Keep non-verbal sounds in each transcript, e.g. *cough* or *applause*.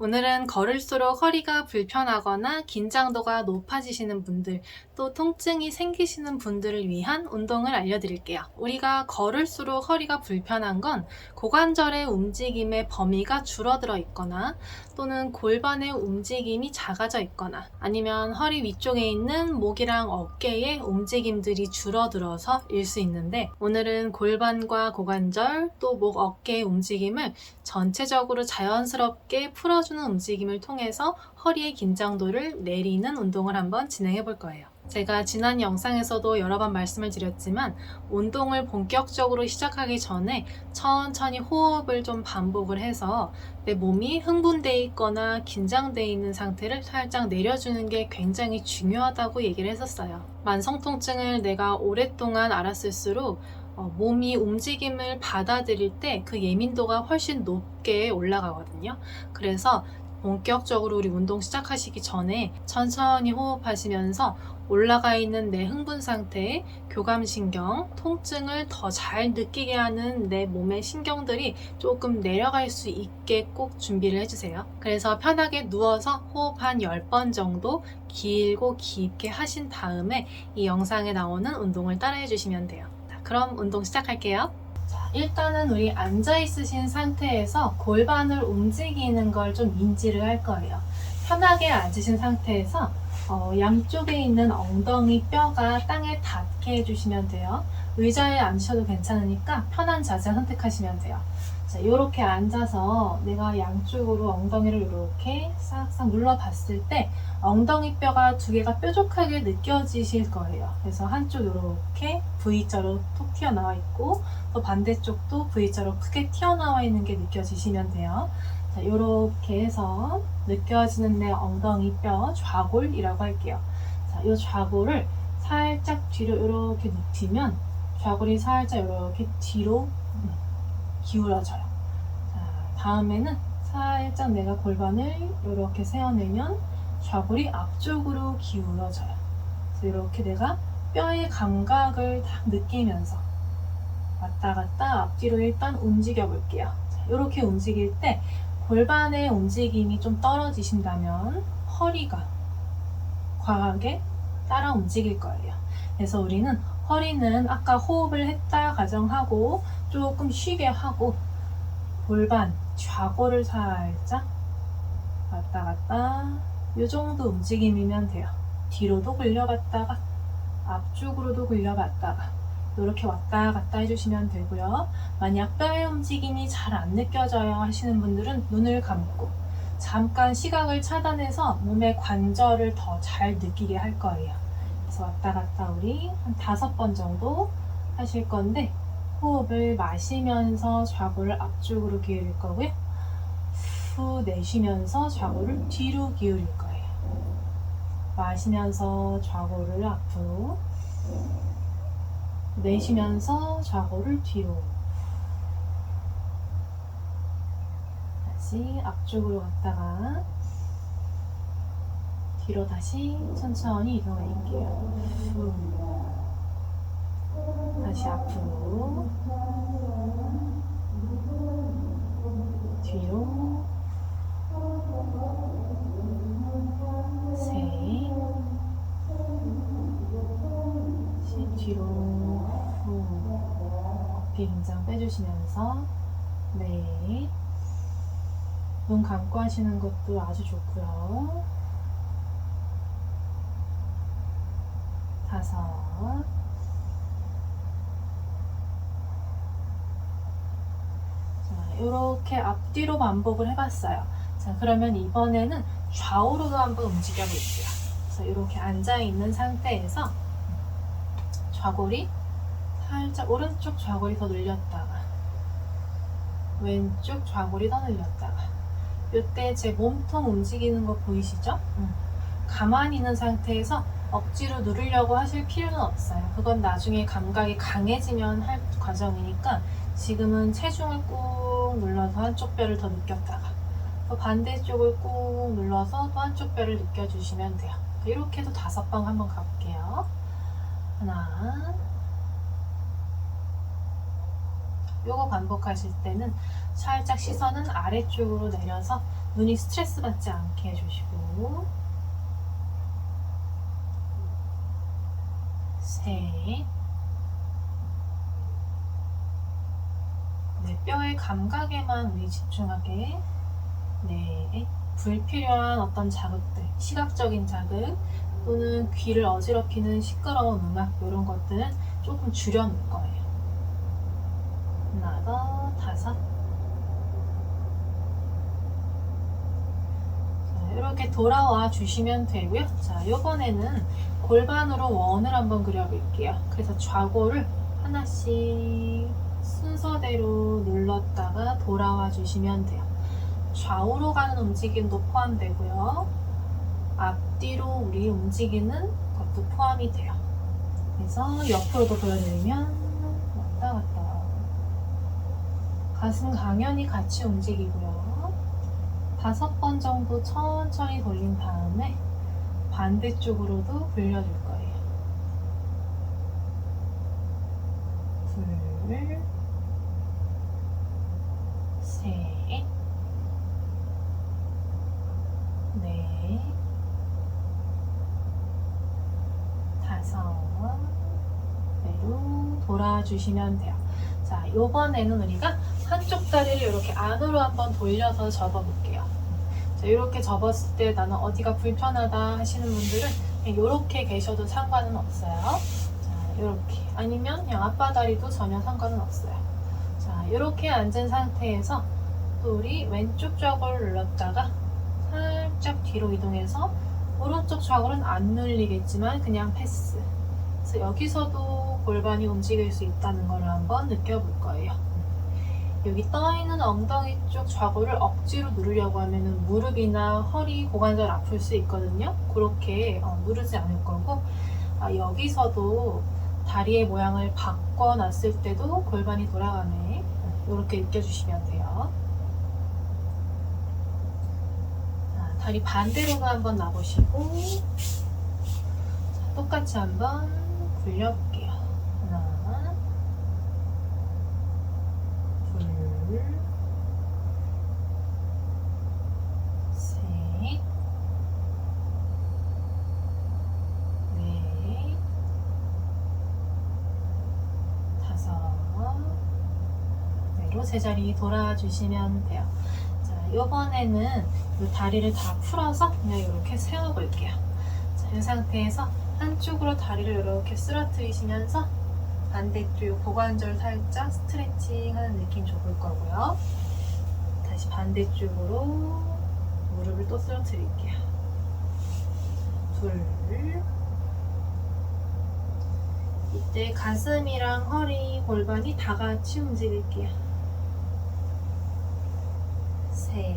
오늘은 걸을수록 허리가 불편하거나 긴장도가 높아지시는 분들, 또 통증이 생기시는 분들을 위한 운동을 알려드릴게요. 우리가 걸을수록 허리가 불편한 건 고관절의 움직임의 범위가 줄어들어 있거나 또는 골반의 움직임이 작아져 있거나 아니면 허리 위쪽에 있는 목이랑 어깨의 움직임들이 줄어들어서일 수 있는데 오늘은 골반과 고관절 또 목 어깨의 움직임을 전체적으로 자연스럽게 풀어 주는 움직임을 통해서 허리의 긴장도를 내리는 운동을 한번 진행해 볼 거예요. 제가 지난 영상에서도 여러 번 말씀을 드렸지만 운동을 본격적으로 시작하기 전에 천천히 호흡을 좀 반복을 해서 내 몸이 흥분돼 있거나 긴장돼 있는 상태를 살짝 내려주는 게 굉장히 중요하다고 얘기를 했었어요. 만성 통증을 내가 오랫동안 알았을수록 어, 몸이 움직임을 받아들일 때 그 예민도가 훨씬 높게 올라가거든요. 그래서 본격적으로 우리 운동 시작하시기 전에 천천히 호흡하시면서 올라가 있는 내 흥분 상태에 교감신경, 통증을 더 잘 느끼게 하는 내 몸의 신경들이 조금 내려갈 수 있게 꼭 준비를 해주세요. 그래서 편하게 누워서 호흡 한 10번 정도 길고 깊게 하신 다음에 이 영상에 나오는 운동을 따라 해 주시면 돼요. 자, 그럼 운동 시작할게요. 자, 일단은 우리 앉아 있으신 상태에서 골반을 움직이는 걸 좀 인지를 할 거예요. 편하게 앉으신 상태에서 어, 양쪽에 있는 엉덩이 뼈가 땅에 닿게 해주시면 돼요. 의자에 앉으셔도 괜찮으니까 편한 자세 선택하시면 돼요. 자, 이렇게 앉아서 내가 양쪽으로 엉덩이를 이렇게 싹싹 눌러봤을 때 엉덩이 뼈가 두 개가 뾰족하게 느껴지실 거예요. 그래서 한쪽 이렇게 V자로 톡 튀어나와 있고 또 반대쪽도 V자로 크게 튀어나와 있는 게 느껴지시면 돼요. 자, 이렇게 해서 느껴지는 내 엉덩이 뼈 좌골이라고 할게요. 자, 이 좌골을 살짝 뒤로 이렇게 눕히면 좌골이 살짝 이렇게 뒤로 음, 기울어져요. 자, 다음에는 살짝 내가 골반을 이렇게 세워내면 좌골이 앞쪽으로 기울어져요. 그래서 이렇게 내가 뼈의 감각을 딱 느끼면서 왔다 갔다 앞뒤로 일단 움직여 볼게요. 이렇게 움직일 때 골반의 움직임이 좀 떨어지신다면 허리가 과하게 따라 움직일 거예요. 그래서 우리는 허리는 아까 호흡을 했다 가정하고 조금 쉬게 하고 골반 좌골을 살짝 왔다 갔다 이 정도 움직임이면 돼요. 뒤로도 굴려봤다가 앞쪽으로도 굴려봤다가 이렇게 왔다 갔다 해주시면 되고요. 만약 뼈의 움직임이 잘 안 느껴져요 하시는 분들은 눈을 감고 잠깐 시각을 차단해서 몸의 관절을 더 잘 느끼게 할 거예요. 그래서 왔다 갔다 우리 한 다섯 번 정도 하실 건데 호흡을 마시면서 좌골을 앞쪽으로 기울일 거고요. 후 내쉬면서 좌골을 뒤로 기울일 거예요. 마시면서 좌골을 앞으로 내쉬면서 좌골을 뒤로 다시 앞쪽으로 갔다가 뒤로 다시 천천히 이동할게요. 후. 다시 앞으로 뒤로 셋 뒤로 후 어깨 긴장 빼주시면서 네. 눈 감고 하시는 것도 아주 좋고요. 다섯. 이렇게 앞뒤로 반복을 해봤어요. 자, 그러면 이번에는 좌우로도 한번 움직여 볼게요. 그래서 이렇게 앉아 있는 상태에서 좌골이 살짝 오른쪽 좌골이 더 늘렸다가 왼쪽 좌골이 더 늘렸다가 이때 제 몸통 움직이는 거 보이시죠? 음. 가만히 있는 상태에서 억지로 누르려고 하실 필요는 없어요. 그건 나중에 감각이 강해지면 할 과정이니까 지금은 체중을 꾹 눌러서 한쪽 뼈를 더 느꼈다가 또 반대쪽을 꾹 눌러서 또 한쪽 뼈를 느껴주시면 돼요. 이렇게 해도 다섯 번 한번 가볼게요. 하나 요거 반복하실 때는 살짝 시선은 아래쪽으로 내려서 눈이 스트레스 받지 않게 해주시고 셋 네, 뼈의 감각에만 우리 집중하게 네, 불필요한 어떤 자극들, 시각적인 자극 또는 귀를 어지럽히는 시끄러운 음악 이런 것들은 조금 줄여놓을 거예요. 하나 더, 다섯. 자, 이렇게 돌아와 주시면 되고요. 자, 이번에는 골반으로 원을 한번 그려볼게요. 그래서 좌골을 하나씩 순서대로 눌렀다가 돌아와 주시면 돼요. 좌우로 가는 움직임도 포함되고요. 앞뒤로 우리 움직이는 것도 포함이 돼요. 그래서 옆으로도 보여드리면 왔다 갔다. 가슴 강연히 같이 움직이고요. 다섯 번 정도 천천히 돌린 다음에 반대쪽으로도 돌려줄 거예요. 둘, 셋, 넷, 다섯, 배로 돌아주시면 돼요. 자, 요번에는 우리가 한쪽 다리를 이렇게 안으로 한번 돌려서 접어볼게요. 자, 이렇게 접었을 때 나는 어디가 불편하다 하시는 분들은 이렇게 계셔도 상관은 없어요. 자, 이렇게. 아니면 그냥 앞바다리도 전혀 상관은 없어요. 자, 이렇게 앉은 상태에서 또 우리 왼쪽 좌골을 눌렀다가 살짝 뒤로 이동해서 오른쪽 좌골은 안 눌리겠지만 그냥 패스. 그래서 여기서도 골반이 움직일 수 있다는 걸 한번 느껴볼 거예요. 여기 떠 있는 엉덩이 쪽 좌골을 억지로 누르려고 하면은 무릎이나 허리, 고관절 아플 수 있거든요. 그렇게 어, 누르지 않을 거고 아, 여기서도 다리의 모양을 바꿔놨을 때도 골반이 돌아가네. 이렇게 느껴주시면 돼요. 자, 다리 반대로도 한번 놔보시고 자, 똑같이 한번 굴려볼게요. 하나, 둘, 셋, 넷, 다섯, 제자리 돌아주시면 돼요. 자, 이번에는 이 다리를 다 풀어서 그냥 이렇게 세워볼게요. 자, 이 상태에서 한쪽으로 다리를 이렇게 쓰러뜨리시면서 반대쪽 고관절 살짝 스트레칭 하는 느낌 줘볼 거고요. 다시 반대쪽으로 무릎을 또 쓰러뜨릴게요. 둘. 이때 가슴이랑 허리, 골반이 다 같이 움직일게요. 셋.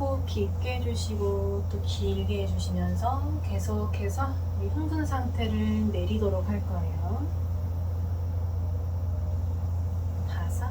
호흡 깊게 해주시고 또 길게 해주시면서 계속해서 이 흥분 상태를 내리도록 할 거예요. 다섯.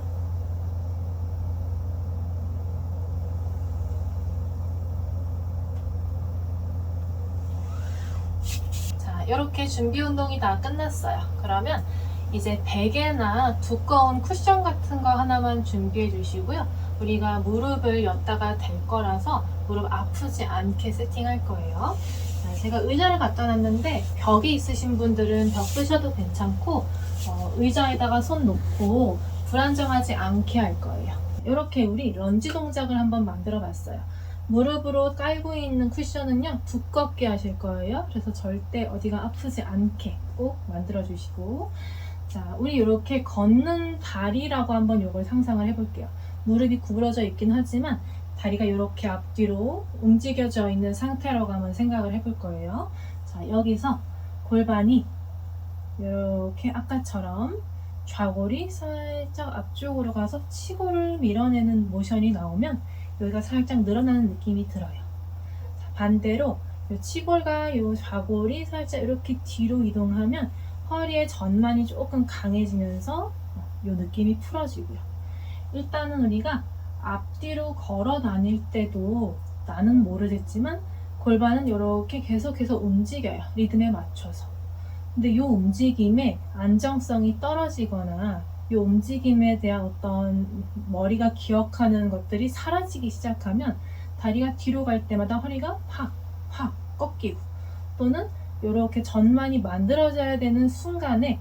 자, 이렇게 준비 운동이 다 끝났어요. 그러면 이제 베개나 두꺼운 쿠션 같은 거 하나만 준비해 주시고요. 우리가 무릎을 였다가 될 거라서 무릎 아프지 않게 세팅할 거예요. 자, 제가 의자를 갖다 놨는데 벽에 있으신 분들은 벽 쓰셔도 괜찮고 어, 의자에다가 손 놓고 불안정하지 않게 할 거예요. 이렇게 우리 런지 동작을 한번 만들어 봤어요. 무릎으로 깔고 있는 쿠션은요 두껍게 하실 거예요. 그래서 절대 어디가 아프지 않게 꼭 만들어 주시고 자 우리 이렇게 걷는 다리라고 한번 이걸 상상을 해볼게요. 무릎이 구부러져 있긴 하지만 다리가 이렇게 앞뒤로 움직여져 있는 상태라고 한번 생각을 해볼 거예요. 자, 여기서 골반이 이렇게 아까처럼 좌골이 살짝 앞쪽으로 가서 치골을 밀어내는 모션이 나오면 여기가 살짝 늘어나는 느낌이 들어요. 자, 반대로 이 치골과 이 좌골이 살짝 이렇게 뒤로 이동하면 허리의 전만이 조금 강해지면서 이 느낌이 풀어지고요. 일단은 우리가 앞뒤로 걸어 다닐 때도 나는 모르겠지만 골반은 이렇게 계속해서 움직여요. 리듬에 맞춰서. 근데 이 움직임에 안정성이 떨어지거나 이 움직임에 대한 어떤 머리가 기억하는 것들이 사라지기 시작하면 다리가 뒤로 갈 때마다 허리가 확, 확 꺾이고 또는 이렇게 전만이 만들어져야 되는 순간에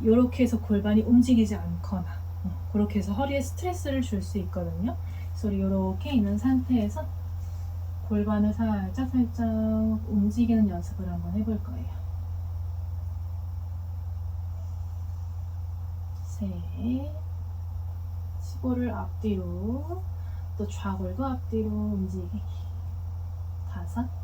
이렇게 해서 골반이 움직이지 않거나 음, 그렇게 해서 허리에 스트레스를 줄 수 있거든요. 그래서 이렇게 있는 상태에서 골반을 살짝 살짝 움직이는 연습을 한번 해볼 거예요. 셋, 시골을 앞뒤로, 또 좌골도 앞뒤로 움직이기. 다섯, 음,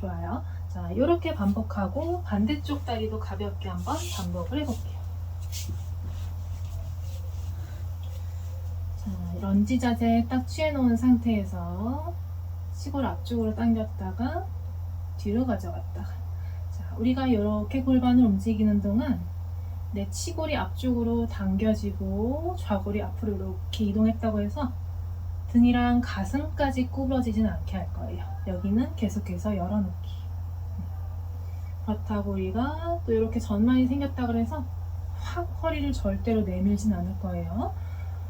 좋아요. 자, 이렇게 반복하고 반대쪽 다리도 가볍게 한번 반복을 해볼게요. 자, 런지 자세 딱 취해놓은 상태에서 시골 앞쪽으로 당겼다가 뒤로 가져갔다가 자, 우리가 이렇게 골반을 움직이는 동안 내 치골이 앞쪽으로 당겨지고 좌골이 앞으로 이렇게 이동했다고 해서 등이랑 가슴까지 구부러지진 않게 할 거예요. 여기는 계속해서 열어놓기. 그렇다고 우리가 또 이렇게 전만이 생겼다 그래서 확 허리를 절대로 내밀진 않을 거예요.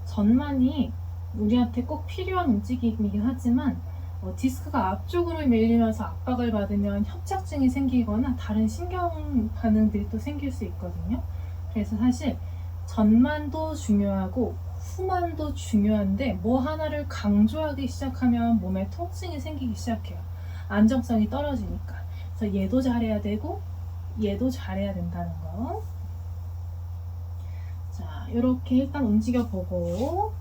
전만이 우리한테 꼭 필요한 움직임이긴 하지만 어, 디스크가 앞쪽으로 밀리면서 압박을 받으면 협착증이 생기거나 다른 신경 반응들이 또 생길 수 있거든요. 그래서 사실 전만도 중요하고 후만도 중요한데 뭐 하나를 강조하기 시작하면 몸에 통증이 생기기 시작해요. 안정성이 떨어지니까. 그래서 얘도 잘해야 되고 얘도 잘해야 된다는 거. 자, 이렇게 일단 움직여 보고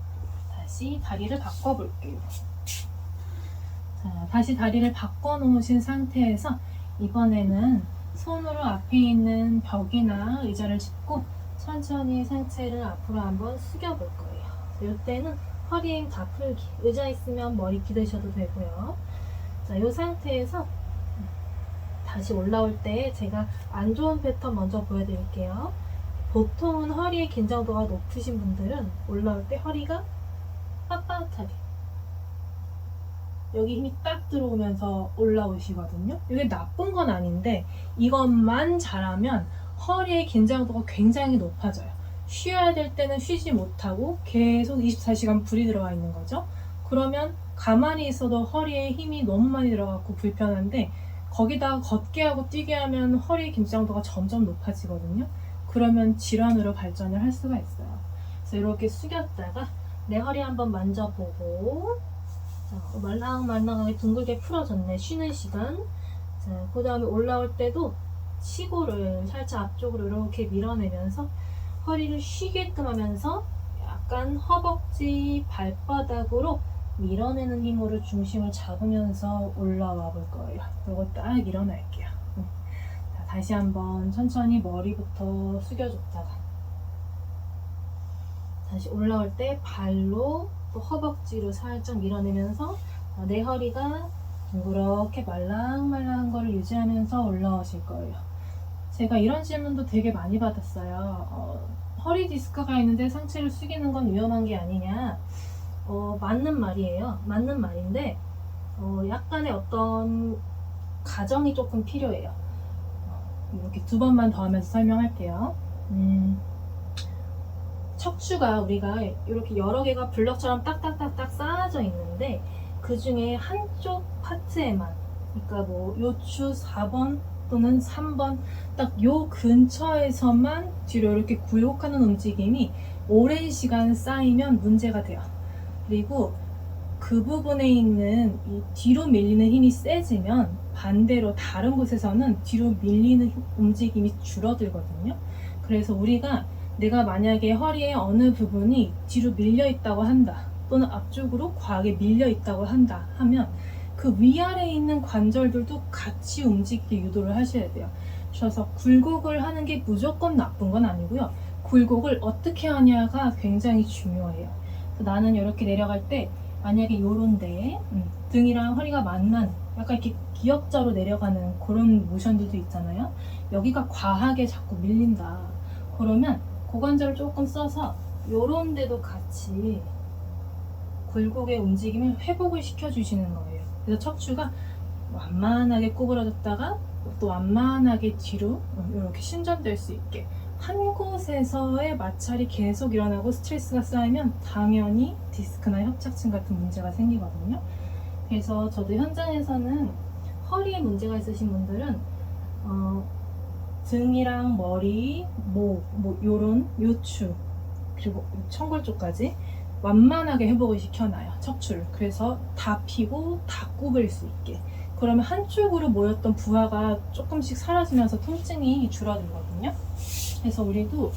다시 다리를 바꿔 볼게요. 자, 다시 다리를 바꿔 놓으신 상태에서 이번에는 손으로 앞에 있는 벽이나 의자를 짚고 천천히 상체를 앞으로 한번 숙여 볼 거예요. 이때는 허리 힘다 풀기. 의자 있으면 머리 기대셔도 되고요. 자, 이 상태에서 다시 올라올 때 제가 안 좋은 패턴 먼저 보여드릴게요. 보통은 허리의 긴장도가 높으신 분들은 올라올 때 허리가 빳빳하게 여기 힘이 딱 들어오면서 올라오시거든요. 이게 나쁜 건 아닌데 이것만 잘하면 허리의 긴장도가 굉장히 높아져요. 쉬어야 될 때는 쉬지 못하고 계속 24시간 불이 들어가 있는 거죠. 그러면 가만히 있어도 허리에 힘이 너무 많이 들어가고 불편한데 거기다가 걷게 하고 뛰게 하면 허리 긴장도가 점점 높아지거든요. 그러면 질환으로 발전을 할 수가 있어요. 그래서 이렇게 숙였다가 내 허리 한번 만져보고 자, 말랑말랑하게 둥글게 풀어졌네. 쉬는 시간. 자, 그 다음에 올라올 때도 치고를 살짝 앞쪽으로 이렇게 밀어내면서 허리를 쉬게끔 하면서 약간 허벅지 발바닥으로 밀어내는 힘으로 중심을 잡으면서 올라와 볼 거예요. 이거 딱 일어날게요. 음. 자, 다시 한번 천천히 머리부터 숙여줬다가 다시 올라올 때 발로 또 허벅지로 살짝 밀어내면서 어, 내 허리가 둥그렇게 말랑말랑한 거를 유지하면서 올라오실 거예요. 제가 이런 질문도 되게 많이 받았어요. 어, 허리 디스크가 있는데 상체를 숙이는 건 위험한 게 아니냐. 어, 맞는 말이에요. 맞는 말인데, 어, 약간의 어떤 가정이 조금 필요해요. 어, 이렇게 두 번만 더 하면서 설명할게요. 음, 척추가 우리가 이렇게 여러 개가 블럭처럼 딱딱딱딱 쌓아져 있는데, 그 중에 한쪽 파트에만, 그러니까 뭐 요추 4번 또는 3번 딱 요 근처에서만 뒤로 이렇게 굴곡하는 움직임이 오랜 시간 쌓이면 문제가 돼요. 그리고 그 부분에 있는 이 뒤로 밀리는 힘이 세지면 반대로 다른 곳에서는 뒤로 밀리는 힘- 움직임이 줄어들거든요. 그래서 우리가 내가 만약에 허리의 어느 부분이 뒤로 밀려 있다고 한다. 또는 앞쪽으로 과하게 밀려 있다고 한다 하면 그 위아래에 있는 관절들도 같이 움직이게 유도를 하셔야 돼요. 그래서 굴곡을 하는 게 무조건 나쁜 건 아니고요. 굴곡을 어떻게 하냐가 굉장히 중요해요. 그래서 나는 이렇게 내려갈 때 만약에 요런데 음, 등이랑 허리가 만난 약간 이렇게 기역자로 내려가는 그런 모션들도 있잖아요. 여기가 과하게 자꾸 밀린다. 그러면 고관절을 조금 써서 요런 데도 같이 굴곡의 움직임을 회복을 시켜주시는 거예요. 그래서 척추가 완만하게 구부러졌다가 또 완만하게 뒤로 이렇게 신전될 수 있게 한 곳에서의 마찰이 계속 일어나고 스트레스가 쌓이면 당연히 디스크나 협착증 같은 문제가 생기거든요. 그래서 저도 현장에서는 허리에 문제가 있으신 분들은 어, 등이랑 머리, 목, 뭐 요런 요추 그리고 청골 쪽까지 완만하게 회복을 시켜놔요 척추를. 그래서 다 피고 다 구부릴 수 있게. 그러면 한쪽으로 모였던 부하가 조금씩 사라지면서 통증이 줄어들거든요. 그래서 우리도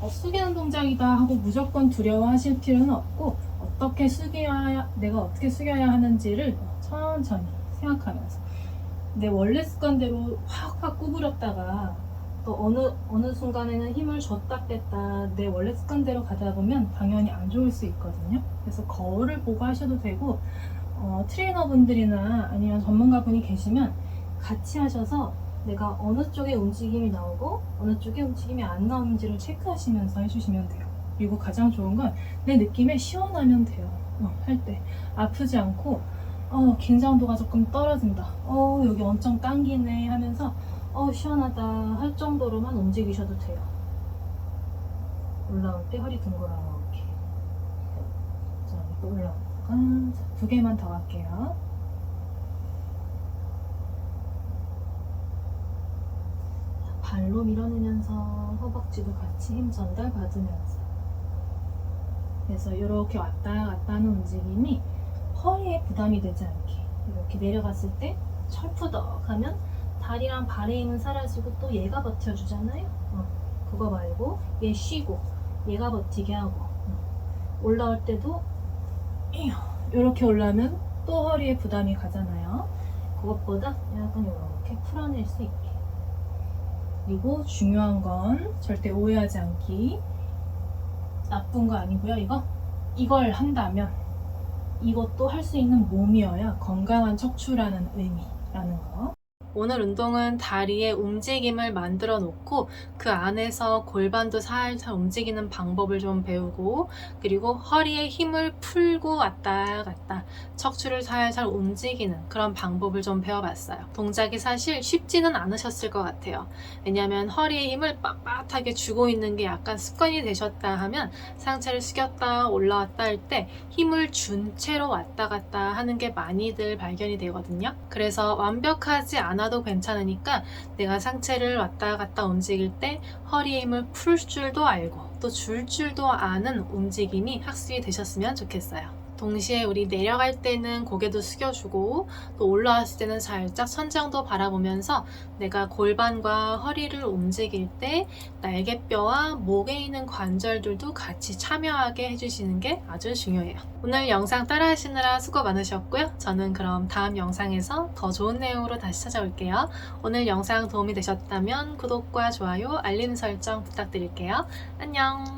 어, 숙이는 동작이다 하고 무조건 두려워하실 필요는 없고 어떻게 숙여야 내가 어떻게 숙여야 하는지를 천천히 생각하면서. 내 원래 습관대로 확확 구부렸다가 또 어느 어느 순간에는 힘을 줬다 뺐다 내 원래 습관대로 가다 보면 당연히 안 좋을 수 있거든요. 그래서 거울을 보고 하셔도 되고 어, 트레이너분들이나 아니면 전문가분이 계시면 같이 하셔서 내가 어느 쪽에 움직임이 나오고 어느 쪽에 움직임이 안 나오는지를 체크하시면서 해주시면 돼요. 그리고 가장 좋은 건 내 느낌에 시원하면 돼요. 어, 할때 아프지 않고 어, 긴장도가 조금 떨어진다. 어, 여기 엄청 당기네 하면서 어, 시원하다 할 정도로만 움직이셔도 돼요. 올라올 때 허리 둥그러놓게. 자, 또 올라오다가 자, 두 개만 더 할게요. 자, 발로 밀어내면서 허벅지도 같이 힘 전달 받으면서 그래서 이렇게 왔다 갔다 하는 움직임이 허리에 부담이 되지 않게 이렇게 내려갔을 때 철푸덕 하면 다리랑 발의 힘은 사라지고 또 얘가 버텨주잖아요? 어, 그거 말고 얘 쉬고 얘가 버티게 하고. 어. 올라올 때도 *clears throat* 이렇게 올라면 또 허리에 부담이 가잖아요. 그것보다 약간 이렇게 풀어낼 수 있게. 그리고 중요한 건 절대 오해하지 않기. 나쁜 거 아니고요 이거. 이걸 한다면 이것도 할 수 있는 몸이어야 건강한 척추라는 의미라는 거. 오늘 운동은 다리의 움직임을 만들어 놓고 그 안에서 골반도 살살 움직이는 방법을 좀 배우고 그리고 허리에 힘을 풀고 왔다 갔다 척추를 살살 움직이는 그런 방법을 좀 배워봤어요. 동작이 사실 쉽지는 않으셨을 것 같아요. 왜냐하면 허리에 힘을 빳빳하게 주고 있는 게 약간 습관이 되셨다 하면 상체를 숙였다 올라왔다 할 때 힘을 준 채로 왔다 갔다 하는 게 많이들 발견이 되거든요. 그래서 완벽하지 않아 도 괜찮으니까 내가 상체를 왔다 갔다 움직일 때 허리에 힘을 풀 줄도 알고 또 줄 줄도 아는 움직임이 학습이 되셨으면 좋겠어요. 동시에 우리 내려갈 때는 고개도 숙여주고 또 올라왔을 때는 살짝 천장도 바라보면서 내가 골반과 허리를 움직일 때 날개뼈와 목에 있는 관절들도 같이 참여하게 해주시는 게 아주 중요해요. 오늘 영상 따라 하시느라 수고 많으셨고요. 저는 그럼 다음 영상에서 더 좋은 내용으로 다시 찾아올게요. 오늘 영상 도움이 되셨다면 구독과 좋아요, 알림 설정 부탁드릴게요. 안녕!